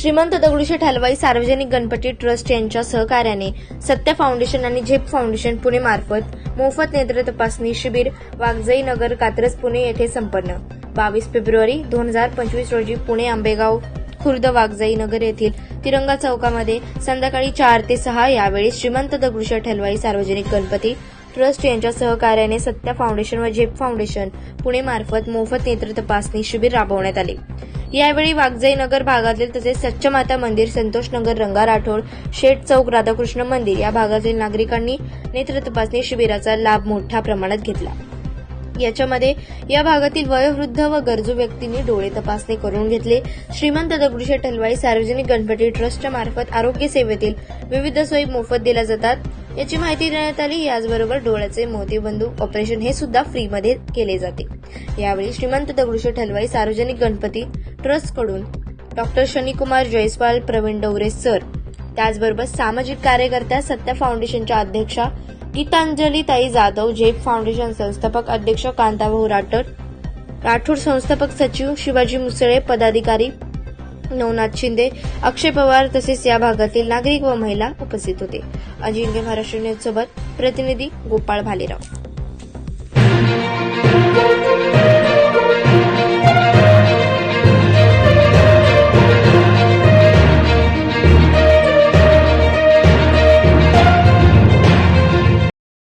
श्रीमंत दगडूशेठ हलवाई सार्वजनिक गणपती ट्रस्ट यांच्या सहकार्याने सत्य फाउंडेशन आणि झेप फाउंडेशन पुणे मार्फत मोफत नेत्र तपासणी शिबिर वागजई नगर कात्रज पुणे येथे संपन्न. बावीस फेब्रुवारी दोन हजार पंचवीस रोजी पुणे आंबेगाव खुर्द वागजाई नगर येथील तिरंगा चौकामध्ये संध्याकाळी चार ते सहा यावेळी श्रीमंत दगडूशेठ हलवाई सार्वजनिक गणपती ट्रस्ट यांच्या सहकार्याने सत्या फाउंडेशन व झेप फाउंडेशन पुणे मार्फत मोफत नेत्र तपासणी शिबिर राबवण्यात आले. यावेळी वागजई नगर भागातील तसेच सच्चमाता मंदिर संतोष नगर रंगा राठोड शेठ चौक राधाकृष्ण मंदिर या भागातील नागरिकांनी नेत्र तपासणी शिबिराचा लाभ मोठ्या प्रमाणात घेतला. याच्यामध्ये या भागातील वयोवृद्ध व गरजू व्यक्तींनी डोळे तपासणी करून घेतले. श्रीमंत दगडूशेठ हलवाई सार्वजनिक गणपती ट्रस्टच्या मार्फत आरोग्य सेवेतील विविध सोयी मोफत दिल्या जातात. याची माहिती देण्यात आली. याचबरोबर डोळ्याचे मोतीबंधू ऑपरेशन हे सुद्धा फ्रीमध्ये केले जाते. यावेळी श्रीमंत दगडूशेठ हलवाई सार्वजनिक गणपती ट्रस्टकडून डॉक्टर शनिकुमार जयस्वाल प्रवीण डवरे सर त्याचबरोबर सामाजिक कार्यकर्त्या सत्या फाउंडेशनच्या अध्यक्षा गीतांजली ताई जाधव झेप फाउंडेशन संस्थापक अध्यक्ष कांताभाऊ राठोड राठोड संस्थापक सचिव शिवाजी मुसळे पदाधिकारी नवनाथ शिंदे अक्षय पवार तसेच या भागातील नागरिक व महिला उपस्थित होते. अजिंक्य महाराष्ट्र न्यूज सोबत प्रतिनिधी गोपाळ भालेराव.